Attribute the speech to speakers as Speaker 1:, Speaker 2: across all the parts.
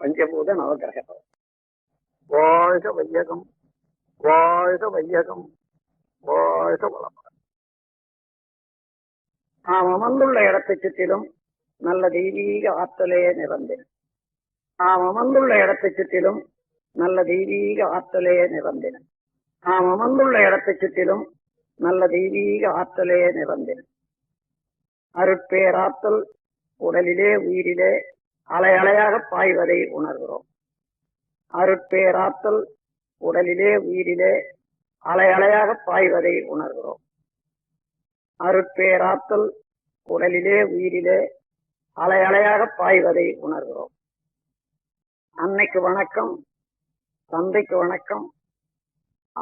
Speaker 1: பஞ்சபூத நவகிரக வாழ்க வையகம் வாழ்க வையகம் வாழ்க வளமுடன் நாம் அமர்ந்துள்ள இடத்தை சுற்றிலும் நல்ல தெய்வீக ஆற்றலே நிறந்து நாம் அமர்ந்துள்ள இடத்தை சுற்றிலும் நல்ல தெய்வீக ஆற்றலே நிறந்தின நாம் அமர்ந்துள்ள இடத்தை சுற்றிலும் நல்ல தெய்வீக ஆற்றலே நிறந்தின அருட்பேராற்றல் உடலிலே உயிரிலே அலை அலையாக பாய்வதை உணர்கிறோம் அருட்பேராற்றல் உடலிலே உயிரிலே அலை அலையாக பாய்வதை உணர்கிறோம் அருட்பேராற்றல் உடலிலே உயிரிலே அலை அலையாக பாய்வதை உணர்கிறோம் அன்னைக்கு வணக்கம் தந்தைக்கு வணக்கம்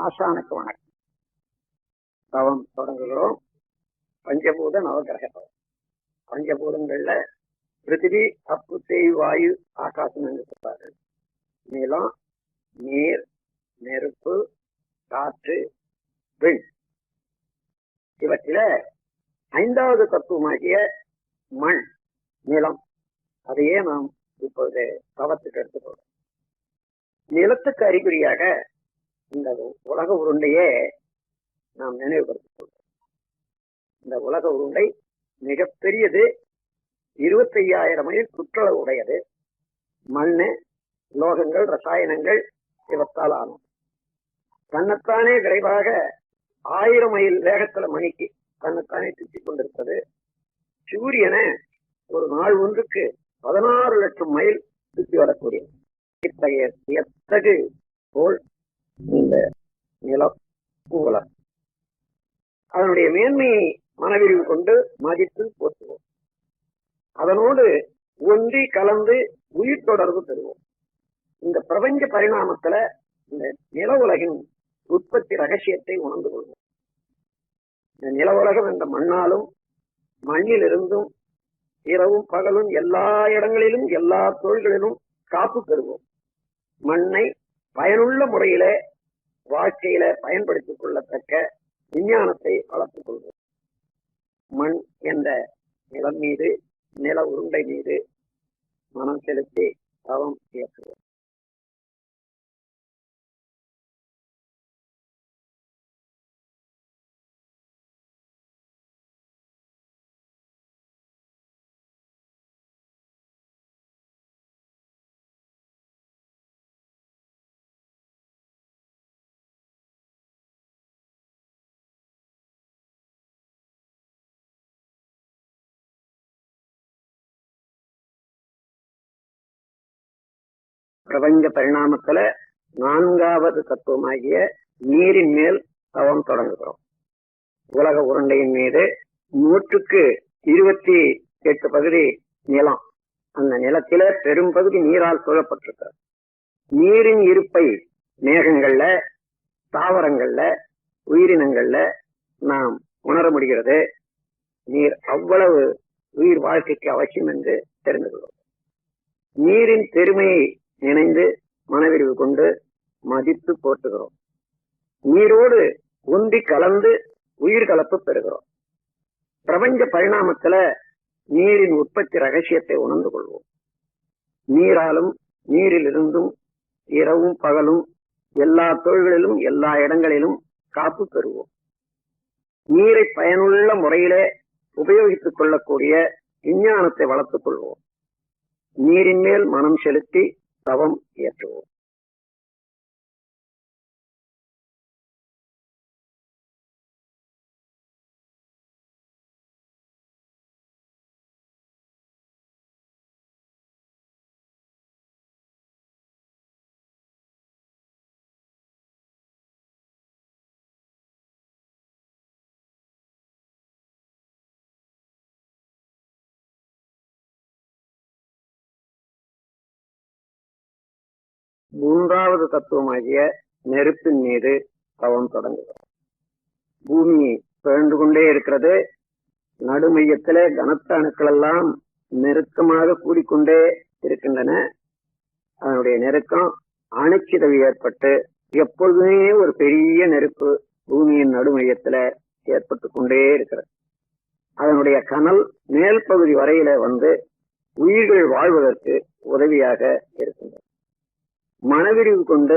Speaker 1: ஆசானுக்கு வணக்கம் தவம் தொடங்குகிறோம் பஞ்சபூத நவகிரகம் பஞ்சபூதங்கள்ல பிருத்திவி அப்பு தேய் வாயு ஆகாசம் என்று சொல்றாரு நிலம் நீர் நெருப்பு காற்று வெண் இவற்றில ஐந்தாவது தத்துவமாகிய மண் நிலம் அதையே நாம் இப்பொழுது தவத்துக்கு எடுத்துக்கொள்வோம் நிலத்துக்கு அறிகுறியாக இந்த உலக உருண்டையே நாம் நினைவுபடுத்திக் கொள்வோம் இந்த உலக உருண்டை மிகப்பெரியது இருபத்தி ஐயாயிரம் மைல் சுற்றளவு உடையது மண்ணு லோகங்கள் ரசாயனங்கள் இவற்றால் ஆனது தன்னைத்தானே விரைவாக ஆயிரம் மைல் வேகத்துல மணிக்கு தன்னைத்தானே சுற்றி கொண்டிருப்பது சூரியனை ஒரு நாள் ஒன்றுக்கு பதினாறு லட்சம் மைல் சுற்றி வரக்கூடியது இத்தகைய எத்தகு போல் இந்த நிலம் கூலம் அதனுடைய மேன்மையை மனவிரிவு கொண்டு மதித்து போற்றுவோம் அதனோடு ஒன்றி கலந்து உயிர் தொடர்பு பெறுவோம் இந்த பிரபஞ்ச பரிணாமத்துல இந்த நில உலகின் உற்பத்தி ரகசியத்தை உணர்ந்து கொள்வோம் இந்த நில உலகம் என்ற மண்ணாலும் மண்ணிலிருந்தும் இரவும் பகலும் எல்லா இடங்களிலும் எல்லா தொழில்களிலும் காப்பு பெறுவோம் மண்ணை பயனுள்ள முறையில வாழ்க்கையில பயன்படுத்திக் கொள்ளத்தக்க விஞ்ஞானத்தை வளர்த்துக் கொள்வோம் மண் என்ற நிலம் மீது நில உருண்டை மீது மனம் செலுத்தி தவம் இயக்குவோம் பிரபஞ்ச பரிணாமத்துல நான்காவது தத்துவமாகிய நீரின் மேல் தவம் தொடங்குகிறோம் உலக உருண்டையின் மீது நூற்றுக்கு இருபத்தி எட்டு பகுதி நிலம் அந்த நிலத்தில பெரும் பகுதி நீரால் சூழப்பட்டிருக்கிறது நீரின் இருப்பை மேகங்கள்ல தாவரங்கள்ல உயிரினங்கள்ல நாம் உணர முடிகிறது நீர் அவ்வளவு உயிர் வாழ்க்கைக்கு அவசியம் என்று தெரிந்து கொள்வோம் நீரின் பெருமையை இணைந்து மனவிரிவு கொண்டு மதித்து போற்றுகிறோம் நீரோடு ஒன்றி கலந்து உயிர் கலப்பு பெறுகிறோம் பிரபஞ்ச பரிணாமத்துல நீரின் உற்பத்தி ரகசியத்தை உணர்ந்து கொள்வோம் நீராலும் நீரிலிருந்தும் இரவும் பகலும் எல்லா தொழில்களிலும் எல்லா இடங்களிலும் காப்பு பெறுவோம் நீரை பயனுள்ள முறையிலே உபயோகித்துக் கொள்ளக்கூடிய விஞ்ஞானத்தை வளர்த்துக் கொள்வோம் நீரின் மேல் மனம் செலுத்தி ir y Estuvo. மூன்றாவது தத்துவமாகிய நெருப்பின் மீது தவம் தொடங்குகிறது பூமி பிறண்டு கொண்டே இருக்கிறது நடுமையத்தில கனத்த அணுக்கள் எல்லாம் நெருக்கமாக கூடிக்கொண்டே இருக்கின்றன அதனுடைய நெருக்கம் அணுச்சிதவி ஏற்பட்டு எப்பொழுதுமே ஒரு பெரிய நெருப்பு பூமியின் நடுமையத்துல ஏற்பட்டு கொண்டே இருக்கிறது அதனுடைய கனல் மேல் பகுதி வரையில வந்து உயிர்கள் வாழ்வதற்கு உதவியாக இருக்கின்றன மனவிரிவு கொண்டு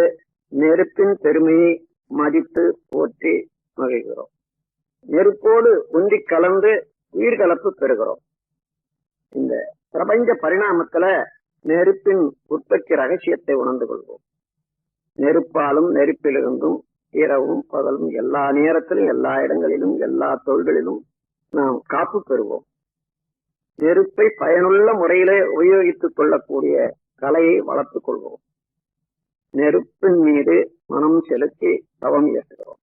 Speaker 1: நெருப்பின் பெருமையை மதித்து போற்றி மகிழ்கிறோம் நெருப்போடு ஒன்றி கலந்து உயிர் கலப்பு பெறுகிறோம் இந்த பிரபஞ்ச பரிணாமத்துல நெருப்பின் உற்பத்தி ரகசியத்தை உணர்ந்து கொள்வோம் நெருப்பாலும் நெருப்பிலிருந்தும் இரவும் பகலும் எல்லா நேரத்திலும் எல்லா இடங்களிலும் எல்லா தொழில்களிலும் நாம் காப்பு பெறுவோம் நெருப்பை பயனுள்ள முறையிலே உபயோகித்துக் கொள்ளக்கூடிய கலையை வளர்த்துக் கொள்வோம் நெருப்பின் மீது மனம் செலுத்தி தவம் இயற்றுகிறோம்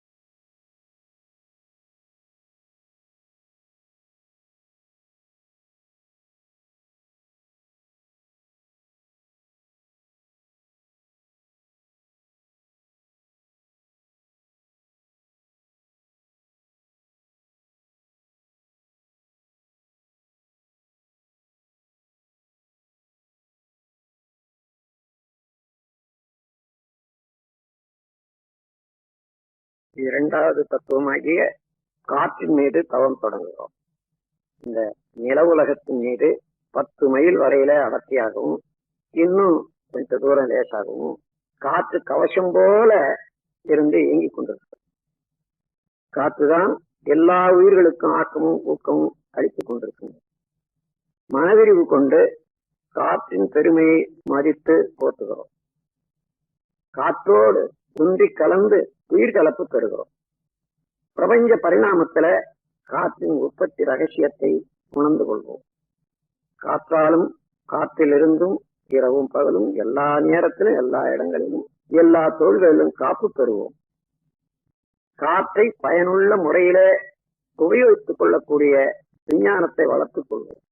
Speaker 1: இரண்டாவது தத்துவமாகிய காற்றின் மீது தவம் தொடங்குகிறோம் இந்த நில உலகத்தின் மீது பத்து மைல் வரையில அடர்த்தியாகவும் இன்னும் கொஞ்ச தூரம் லேசாகவும் காற்று கவசம் போல இருந்து இயங்கிக் கொண்டிருக்கிறது காற்றுதான் எல்லா உயிர்களுக்கும் ஆக்கமும் ஊக்கமும் அளித்துக் கொண்டிருக்கிறது மனவிரிவு கொண்டு காற்றின் பெருமையை மதித்து போற்றுகிறோம் காற்றோடு குன்றி கலந்து கலப்பு பெறுகிறோம் பிரபஞ்ச பரிணாமத்துல காற்றின் உற்பத்தி ரகசியத்தை உணர்ந்து கொள்வோம் காற்றாலும் காற்றிலிருந்தும் இரவும் பகலும் எல்லா நேரத்திலும் எல்லா இடங்களிலும் எல்லா தொழில்களிலும் காப்பு பெறுவோம் காற்றை பயனுள்ள முறையில உபயோகித்துக் கொள்ளக்கூடிய விஞ்ஞானத்தை வளர்த்துக் கொள்வோம்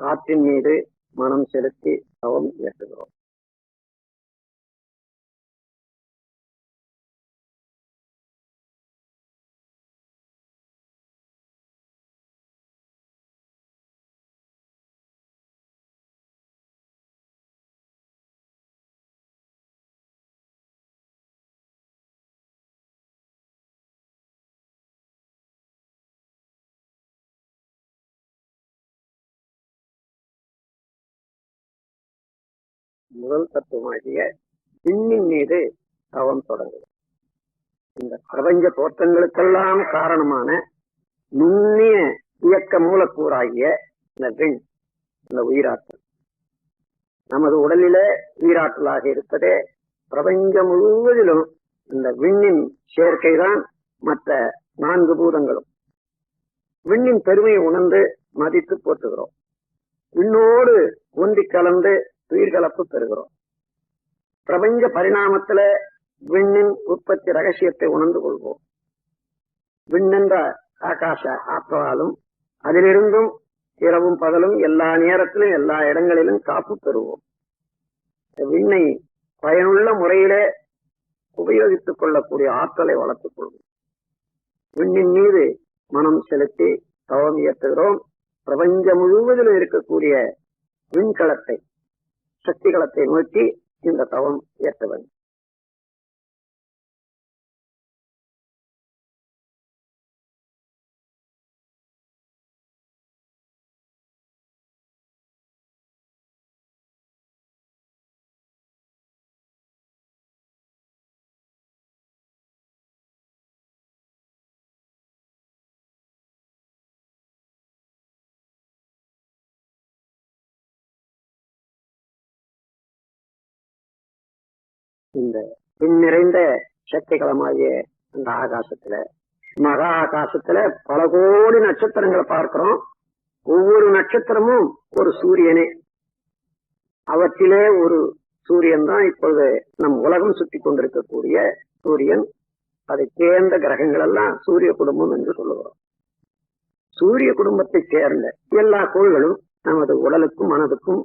Speaker 1: காற்றின் மீது மனம் செலுத்தி தவம் ஏற்றுகிறோம் முதல் தத்துவமாகிய விண்ணின் மீது தவம் தொடங்குது இந்த பிரபஞ்ச தோற்றங்களுக்கெல்லாம் காரணமான நுண்ணிய இயக்க மூலக்கூறாகிய இந்த விண் இந்த உயிராற்றல் நமது உடலில உயிராற்றலாக இருப்பதே பிரபஞ்சம் முழுவதிலும் இந்த விண்ணின் சேர்க்கைதான் மற்ற நான்கு பூதங்களும் விண்ணின் பெருமையை உணர்ந்து மதித்து போற்றுகிறோம் விண்ணோடு ஒன்றி கலந்து கலப்பு பெறுகிறோம் பிரபஞ்ச பரிணாமத்துல விண்ணின் உற்பத்தி ரகசியத்தை உணர்ந்து கொள்வோம் விண்ணென்ற ஆகாச ஆற்றலாலும் அதிலிருந்தும் இரவும் பகலும் எல்லா நேரத்திலும் எல்லா இடங்களிலும் காப்பு பெறுவோம் விண்ணை பயனுள்ள முறையிலே உபயோகித்துக் கொள்ளக்கூடிய ஆற்றலை வளர்த்துக் கொள்வோம் விண்ணின் மீது மனம் செலுத்தி தவம் இயற்றுகிறோம் பிரபஞ்சம் முழுவதிலும் இருக்கக்கூடிய விண்கலத்தை சக்திகளத்தை நோக்கி இந்த தவம் இயக்க வேண்டும் இந்த நிறைந்த சக்திகளமாகிய அந்த ஆகாசத்துல மகா ஆகாசத்துல பல கோடி நட்சத்திரங்களை பார்க்கிறோம் ஒவ்வொரு நட்சத்திரமும் ஒரு சூரியனே அவற்றிலே ஒரு சூரியன் தான் இப்பொழுது நம் உலகம் சுற்றி கொண்டிருக்கக்கூடிய சூரியன் அதை சேர்ந்த கிரகங்கள் எல்லாம் சூரிய குடும்பம் என்று சொல்லுகிறோம் சூரிய குடும்பத்தை சேர்ந்த எல்லா கோள்களும் நமது உடலுக்கும் மனதுக்கும்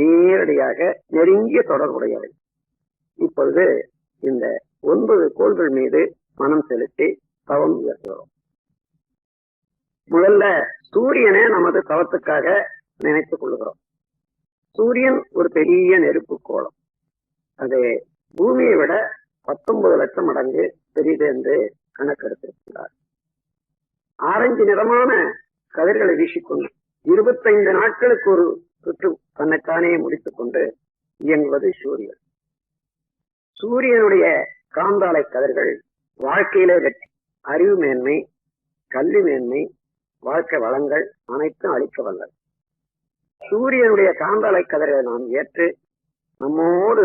Speaker 1: நேரடியாக நெருங்கிய தொடர்புடையவை இப்பொழுது இந்த ஒன்பது கோள்கள் மீது மனம் செலுத்தி தவம் உயர்த்துகிறோம் முதல்ல சூரியனை நமது தவத்துக்காக நினைத்துக் கொள்கிறோம் சூரியன் ஒரு பெரிய நெருப்பு கோலம் அது பூமியை விட பத்தொன்பது லட்சம் மடங்கு பெரியது என்று கணக்கெடுத்திருக்கிறார் ஆரஞ்சு நிறமான கதிர்களை வீசிக்கொண்டு இருபத்தைந்து நாட்களுக்கு ஒரு சுற்று தன்னைத்தானே முடித்துக் கொண்டு இயங்குவது சூரியன் சூரியனுடைய காந்தாலை கதிர்கள் வாழ்க்கையில வெற்றி அறிவு மேன்மை கல்வி மேன்மை வாழ்க்கை வளங்கள் அனைத்தும் அளிக்க வல்லது சூரியனுடைய காந்தாலை கதர்களை நாம் ஏற்று நம்மோடு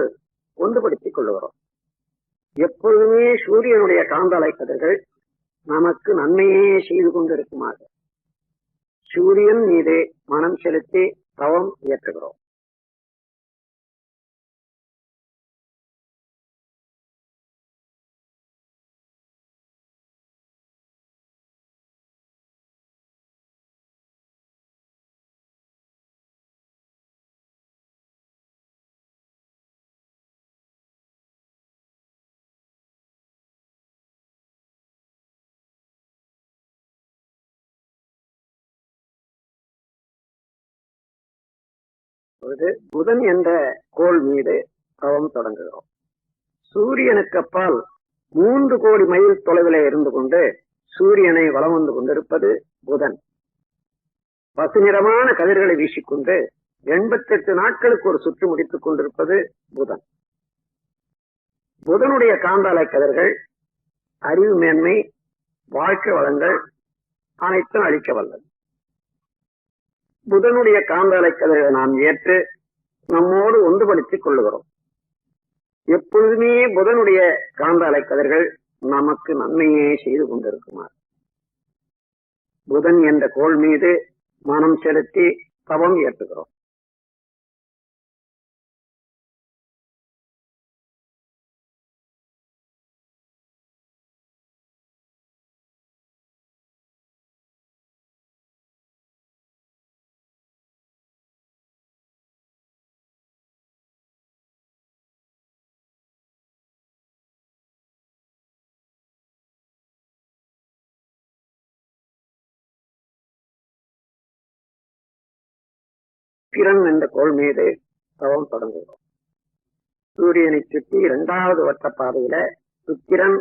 Speaker 1: ஒன்றுபடுத்திக் கொள்ளுகிறோம் எப்பொழுதுமே சூரியனுடைய காந்தாலை கதிர்கள் நமக்கு நன்மையே செய்து கொண்டிருக்குமாக சூரியன் மீது மனம் செலுத்தி தவம் இயற்றுகிறோம் பொழுது புதன் என்ற கோள் மீது தவம் தொடங்குகிறோம் சூரியனுக்கு அப்பால் மூன்று கோடி மைல் தொலைவிலே இருந்து கொண்டு சூரியனை வளம் வந்து கொண்டிருப்பது புதன் பசுநிறமான கதிர்களை வீசிக்கொண்டு எண்பத்தி எட்டு நாட்களுக்கு ஒரு சுற்று முடித்துக் கொண்டிருப்பது புதன் புதனுடைய காந்தாலை கதிர்கள் அறிவு மேன்மை வாழ்க்கை வளங்கள் அனைத்தும் அழிக்க வல்லது புதனுடைய காந்தலை கதைகளை நாம் ஏற்று நம்மோடு ஒன்றுபடுத்திக் கொள்ளுகிறோம் எப்பொழுதுமே புதனுடைய காந்த அலைக்கதிர்கள் நமக்கு நன்மையே செய்து கொண்டிருக்குமாறு புதன் என்ற கோள் மீது மனம் செலுத்தி தவம் ஏற்றுகிறோம் சுக்கிரன் என்ற கோள் மீது தவம் தொடங்குகிறோம் சூரியனை சுற்றி இரண்டாவது வட்ட பாதையில சுக்கிரன்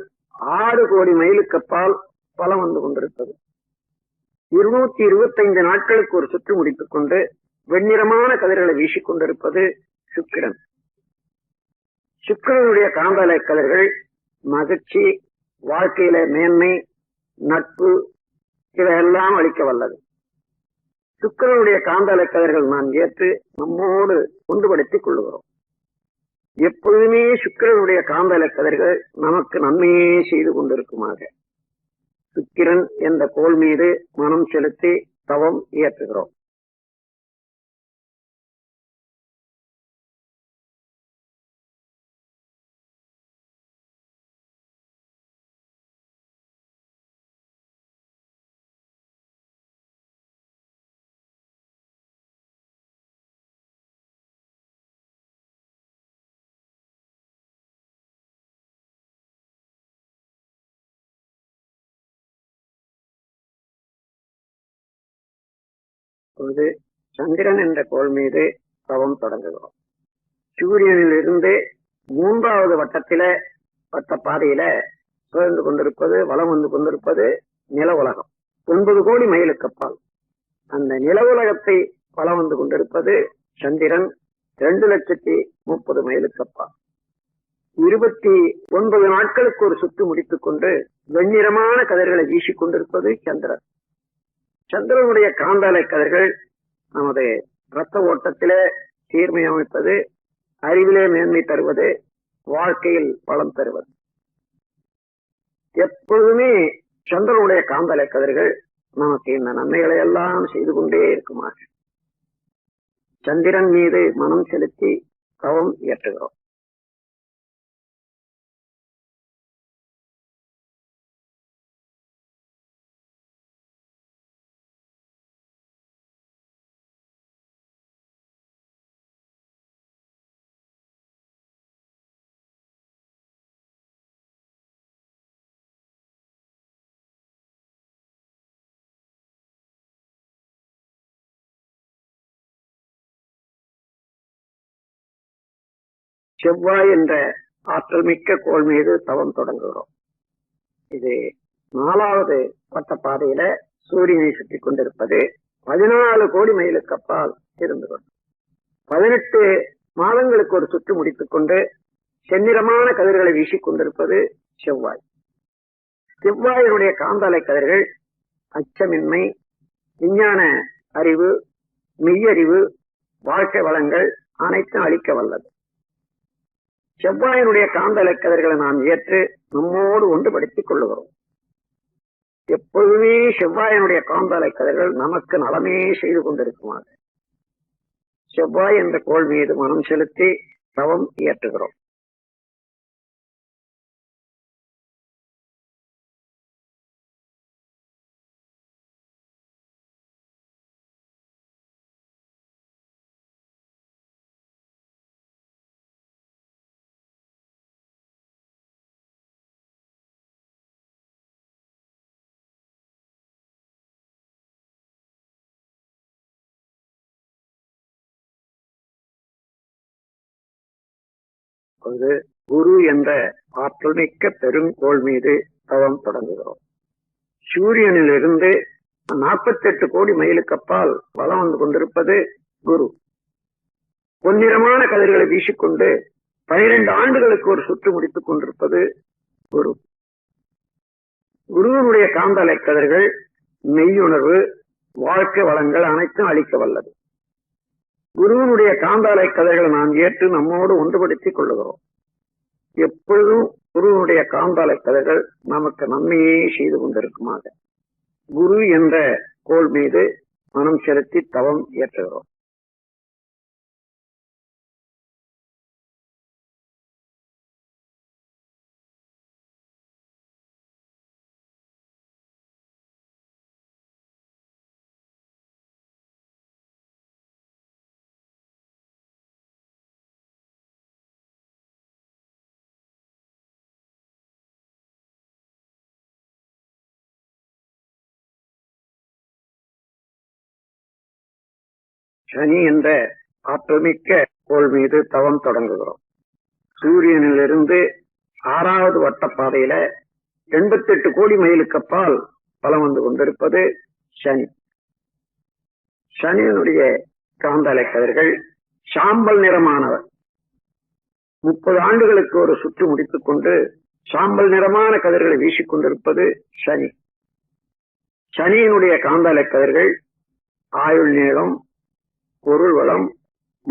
Speaker 1: ஆறு கோடி மைலுக்கு அப்பால் பலம் வந்து கொண்டிருக்கிறது இருநூத்தி இருபத்தைந்து நாட்களுக்கு ஒரு சுற்று முடித்துக் கொண்டு வெண்ணிறமான கதிர்களை வீசிக் கொண்டிருப்பது சுக்கிரன் சுக்கிரனுடைய காந்தலை கதிர்கள் மகிழ்ச்சி வாழ்க்கையில மேன்மை நட்பு இவையெல்லாம் அளிக்க வல்லது சுக்கரனுடைய காந்தலை கதிர்கள் நாம் ஏற்று நம்மோடு ஒன்றுபடுத்திக் கொள்ளுகிறோம் எப்பொழுதுமே சுக்கிரனுடைய காந்தலை கதிர்கள் நமக்கு நன்மையே செய்து கொண்டிருக்குமாக சுக்கிரன் என்ற கோல் மீது மனம் செலுத்தி தவம் இயற்றுகிறோம் பொழுது சந்திரன் என்ற கோள் மீது தவம் தொடங்குகிறோம் சூரியனில் இருந்து மூன்றாவது வட்டத்தில வட்ட பாதையில சுழந்து கொண்டிருப்பது வளம் வந்து கொண்டிருப்பது நில உலகம் ஒன்பது கோடி அப்பால் அந்த நில உலகத்தை வளம் வந்து கொண்டிருப்பது சந்திரன் ரெண்டு லட்சத்தி முப்பது அப்பால் இருபத்தி ஒன்பது நாட்களுக்கு ஒரு சுற்று முடித்துக் கொண்டு வெண்ணிறமான கதிர்களை வீசிக் கொண்டிருப்பது சந்திரன் சந்திரனுடைய காந்தாலை கதிர்கள் நமது இரத்த ஓட்டத்திலே சீர்மை அமைப்பது அறிவிலே மேன்மை தருவது வாழ்க்கையில் பலம் தருவது எப்பொழுதுமே சந்திரனுடைய காந்தலை கதிர்கள் நமக்கு இந்த நன்மைகளை எல்லாம் செய்து கொண்டே இருக்குமாறு சந்திரன் மீது மனம் செலுத்தி தவம் இயற்றுகிறோம் செவ்வாய் என்ற ஆற்றல் மிக்க கோள் மீது தவம் தொடங்குகிறோம் இது நாலாவது பட்ட பாதையில சூரியனை சுற்றி கொண்டிருப்பது பதினாலு கோடி மைலுக்கு அப்பால் இருந்து கொண்டு பதினெட்டு மாதங்களுக்கு ஒரு சுற்று முடித்துக் கொண்டு செந்நிறமான கதிர்களை வீசிக் கொண்டிருப்பது செவ்வாய் செவ்வாயினுடைய காந்தாலை கதிர்கள் அச்சமின்மை விஞ்ஞான அறிவு மெய்யறிவு வாழ்க்கை வளங்கள் அனைத்தும் அளிக்க வல்லது செவ்வாயினுடைய காந்த இலக்கதர்களை நாம் ஏற்று நம்மோடு ஒன்றுபடுத்திக் கொள்ளுகிறோம் எப்பொழுதுமே செவ்வாயினுடைய காந்த இலக்கதர்கள் நமக்கு நலமே செய்து கொண்டிருக்குமாறு செவ்வாய் என்ற கோள் மீது மனம் செலுத்தி தவம் இயற்றுகிறோம் அப்பொழுது குரு என்ற பெரும் பெருங்கோள் மீது தவம் தொடங்குகிறோம் சூரியனிலிருந்து நாற்பத்தி எட்டு கோடி மைலுக்கப்பால் வளம் வந்து கொண்டிருப்பது குரு பொன்னிறமான கதிர்களை வீசிக்கொண்டு பனிரெண்டு ஆண்டுகளுக்கு ஒரு சுற்று முடித்துக் கொண்டிருப்பது குரு குருவனுடைய காந்தலை கதிர்கள் மெய்யுணர்வு வாழ்க்கை வளங்கள் அனைத்தும் அளிக்க வல்லது குருவனுடைய காந்தாலை கதைகளை நாம் ஏற்று நம்மோடு ஒன்றுபடுத்திக் கொள்ளுகிறோம் எப்பொழுதும் குருவனுடைய காந்தாலை கதைகள் நமக்கு நன்மையே செய்து கொண்டிருக்குமாக குரு என்ற கோல் மீது மனம் செலுத்தி தவம் ஏற்றுகிறோம் சனி என்ற ஆற்றமிக்க கோள் மீது தவம் தொடங்குகிறோம் சூரியனிலிருந்து ஆறாவது வட்டப்பாதையில எண்பத்தி எட்டு கோடி மைலுக்கு அப்பால் பலம் வந்து கொண்டிருப்பது சனி சனியினுடைய காந்த கதிர்கள் சாம்பல் நிறமானவர் முப்பது ஆண்டுகளுக்கு ஒரு சுற்று முடித்துக் கொண்டு சாம்பல் நிறமான கதிர்களை வீசிக்கொண்டிருப்பது சனி சனியினுடைய காந்தலை கதிர்கள் ஆயுள் நீளம் பொருள் வளம்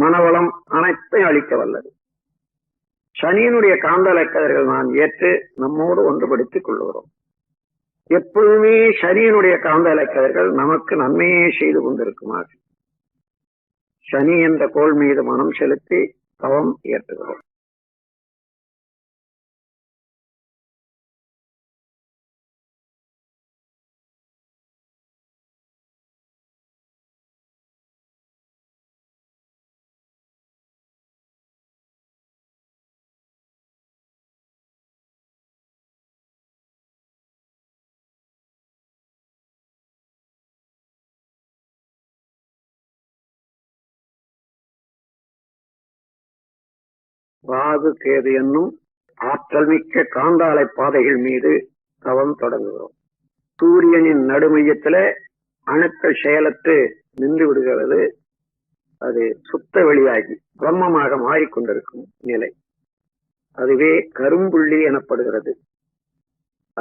Speaker 1: மனவளம் அனைத்தையும் அளிக்க வல்லது சனியினுடைய காந்த கதிர்கள் நாம் ஏற்று நம்மோடு ஒன்றுபடுத்திக் கொள்கிறோம் எப்பொழுதுமே சனியினுடைய காந்த கதிர்கள் நமக்கு நன்மையே செய்து கொண்டிருக்குமாறு சனி என்ற கோள் மீது மனம் செலுத்தி தவம் ஏற்றுகிறோம் ராகு கேது என்னும் ஆற்றல் மிக்க காந்தாலை பாதைகள் மீது தவம் தொடங்குகிறோம் சூரியனின் நடுமையத்தில் அணுக்கள் செயலற்று நின்று விடுகிறது அது சுத்த வெளியாகி பிரம்மமாக மாறிக்கொண்டிருக்கும் நிலை அதுவே கரும்புள்ளி எனப்படுகிறது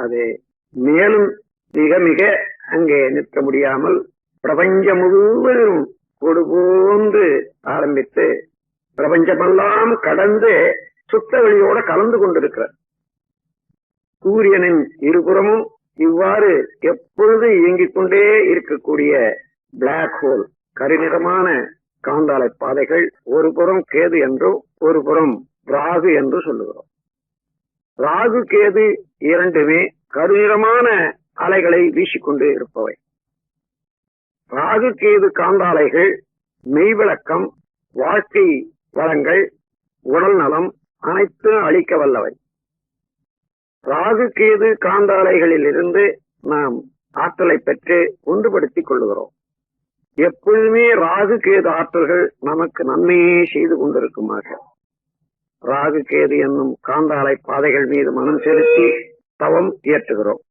Speaker 1: அது மேலும் மிக மிக அங்கே நிற்க முடியாமல் பிரபஞ்சம் முழுவதும் கொடு போன்று ஆரம்பித்து பிரபஞ்சமெல்லாம் கடந்து சுத்த வெளியோட கலந்து கொண்டிருக்கிறார் சூரியனின் இருபுறமும் இவ்வாறு எப்பொழுது இயங்கிக் கொண்டே இருக்கக்கூடிய பிளாக் ஹோல் கருநிறமான காந்தாலை பாதைகள் ஒரு புறம் கேது என்றும் ஒரு புறம் ராகு என்று சொல்லுகிறோம் ராகு கேது இரண்டுமே கருநிறமான அலைகளை வீசிக்கொண்டு இருப்பவை ராகு கேது காந்தாலைகள் மெய்விளக்கம் வாழ்க்கை வளங்கள் உடல் நலம் அனைத்தும் அளிக்க வல்லவை ராகு கேது காந்தாலைகளில் இருந்து நாம் ஆற்றலை பெற்று உண்டுபடுத்திக் கொள்கிறோம் எப்பொழுதுமே ராகு கேது ஆற்றல்கள் நமக்கு நன்மையே செய்து கொண்டிருக்குமாக ராகு கேது என்னும் காந்தாலை பாதைகள் மீது மனம் செலுத்தி தவம் இயற்றுகிறோம்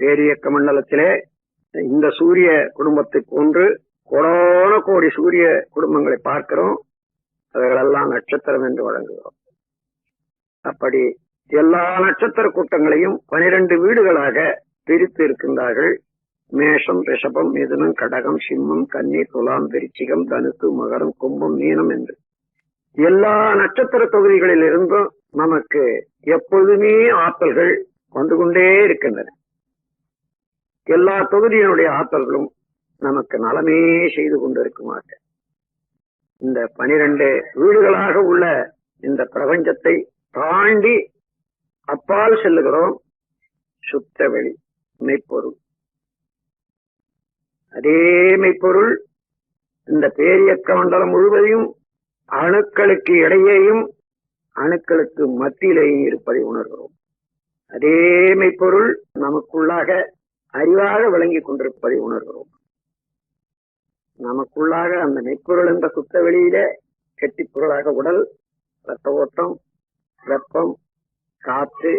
Speaker 1: பேரியக்க மண்டலத்திலே இந்த சூரிய குடும்பத்தை போன்று கோடான கோடி சூரிய குடும்பங்களை பார்க்கிறோம் அவர்களெல்லாம் நட்சத்திரம் என்று வழங்குகிறோம் அப்படி எல்லா நட்சத்திர கூட்டங்களையும் பனிரெண்டு வீடுகளாக பிரித்து இருக்கின்றார்கள் மேஷம் ரிஷபம் மிதுனம் கடகம் சிம்மம் கன்னி துலாம் விருச்சிகம் தனுசு மகரம் கும்பம் மீனம் என்று எல்லா நட்சத்திர தொகுதிகளில் இருந்தும் நமக்கு எப்பொழுதுமே ஆற்றல்கள் வந்து கொண்டே இருக்கின்றன எல்லா தொகுதியினுடைய ஆற்றல்களும் நமக்கு நலமே செய்து கொண்டிருக்குமாக இந்த பனிரெண்டு வீடுகளாக உள்ள இந்த பிரபஞ்சத்தை தாண்டி அப்பால் செல்லுகிறோம் சுத்த வெளி மெய்ப்பொருள் அதே மெய்ப்பொருள் இந்த பேரியக்க மண்டலம் முழுவதையும் அணுக்களுக்கு இடையேயும் அணுக்களுக்கு மத்தியிலேயும் இருப்பதை உணர்கிறோம் அதே மெய்ப்பொருள் நமக்குள்ளாக அறிவாக விளங்கி கொண்டிருப்பதை உணர்கிறோம் நமக்குள்ளாக அந்த மெய்ப்பொருள் என்ற சுத்த வெளியில கெட்டிப்பொருளாக உடல் ரத்த ஓட்டம் வெப்பம் காற்று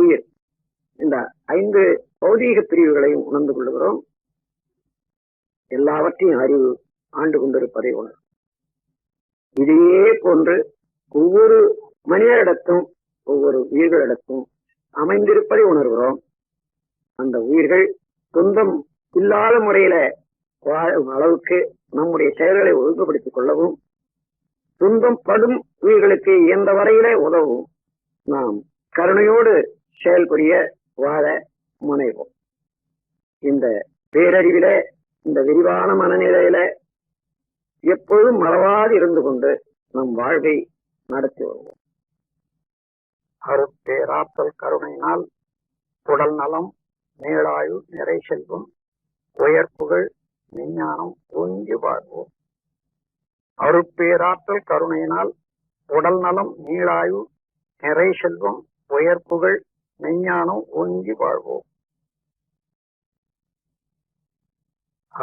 Speaker 1: உயிர் இந்த ஐந்து பௌதீக பிரிவுகளையும் உணர்ந்து கொள்கிறோம் எல்லாவற்றையும் அறிவு ஆண்டு கொண்டிருப்பதை உணர் இதையே போன்று ஒவ்வொரு மனிதரிடத்தும் ஒவ்வொரு உயிர்களிடத்தும் அமைந்திருப்பதை உணர்கிறோம் அந்த உயிர்கள் துன்பம் இல்லாத முறையில வாழும் அளவுக்கு நம்முடைய செயல்களை ஒழுங்குபடுத்திக் கொள்ளவும் துன்பம் படும் உயிர்களுக்கு எந்த வரையிலே உதவும் நாம் கருணையோடு செயல்புரிய வாழ முனைவோம் இந்த பேரறிவில இந்த விரிவான மனநிலையில எப்பொழுதும் மறவாது இருந்து கொண்டு நம் வாழ்வை நடத்தி வருவோம் அருட்பேராற்றல் கருணையினால் உடல் நலம் நீளாயுள் நிறை செல்வம் உயர்ப்புகள் விஞ்ஞானம் தூங்கி வாழ்வோம் அருப்பேராற்றல் கருணையினால் உடல் நலம் நீளாயு நிறை செல்வம் உயர்ப்புகள் விஞ்ஞானம் ஓங்கி வாழ்வோம்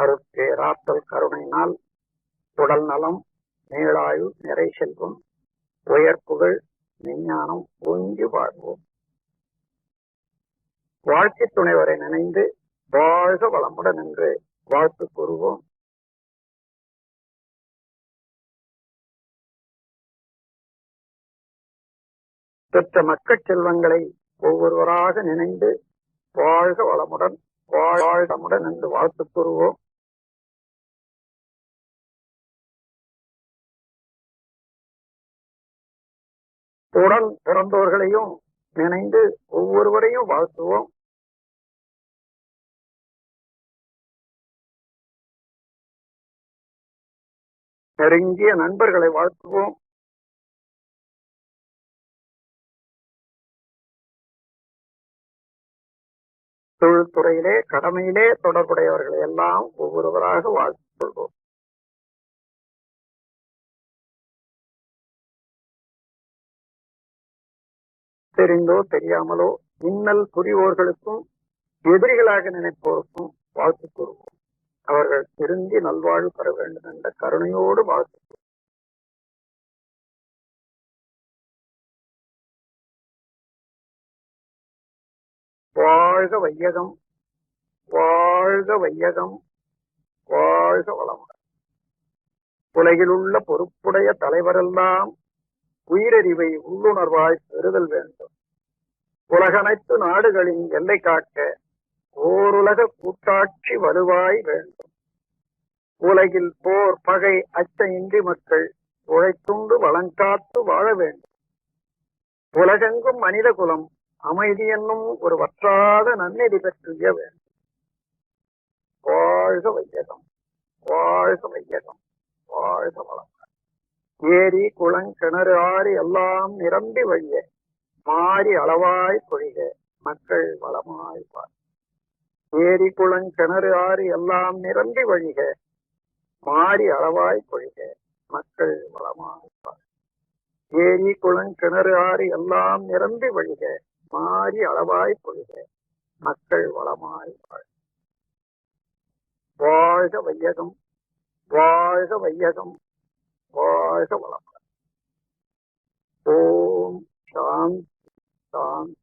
Speaker 1: அருப்பேராற்றல் கருணையினால் உடல் நலம் நீளாயு நிறை செல்வம் உயர்ப்புகள் விஞ்ஞானம் ஓங்கி வாழ்வோம் வாழ்க்கை துணைவரை நினைந்து வாழ்க வளமுடன் என்று வாழ்த்து கூறுவோம் பெற்ற மக்கள் செல்வங்களை ஒவ்வொருவராக நினைந்து வாழ்க வளமுடன் வாழ்வாழமுடன் என்று வாழ்த்து கூறுவோம் உடன் பிறந்தோர்களையும் இணைந்து ஒவ்வொருவரையும் வாழ்த்துவோம் நெருங்கிய நண்பர்களை வாழ்த்துவோம் தொழில்துறையிலே கடமையிலே தொடர்புடையவர்களை எல்லாம் ஒவ்வொருவராக வாழ்த்துக் கொள்வோம் தெரிந்தோ தெரியாமலோ இன்னல் புரிவோர்களுக்கும் எதிரிகளாக நினைப்போருக்கும் வாழ்த்து கூறுவோம் அவர்கள் திருந்தி நல்வாழ்வு பெற வேண்டும் என்ற கருணையோடு வாழ்த்து வாழ்க வையகம் வாழ்க வையகம் வாழ்க வளமுடன் உலகில் உள்ள பொறுப்புடைய தலைவரெல்லாம் உயிரறிவை உள்ளுணர்வாய் பெறுதல் வேண்டும் உலகனைத்து நாடுகளின் எல்லை காக்க ஓருலக கூட்டாட்சி வலுவாய் வேண்டும் உலகில் போர் பகை அச்ச இன்றி மக்கள் உழைத்துண்டு வளங்காத்து வாழ வேண்டும் உலகெங்கும் மனித குலம் அமைதி என்னும் ஒரு வற்றாத நன்னெறி பெற்றிய வேண்டும் வாழ்க வையகம் வாழ்க வையகம் வாழ்க வளம் ஏரி குளம் கிணறு ஆறு எல்லாம் நிரம்பி வழிய மாறி அளவாய் பொழிக மக்கள் வளமாய் பார் ஏரி குளம் கிணறு ஆறு எல்லாம் நிரம்பி வழிக மாறி அளவாய் பொழிக மக்கள் வளமாய் பார் ஏரி குளம் கிணறு ஆறு எல்லாம் நிரம்பி வழிக மாறி அளவாய் பொழிக மக்கள் வளமாய் வாழ் வாழ்க வையகம் வாழ்க வையகம் வாழ்க வளம் ஓம் சாந்த் சாந்த்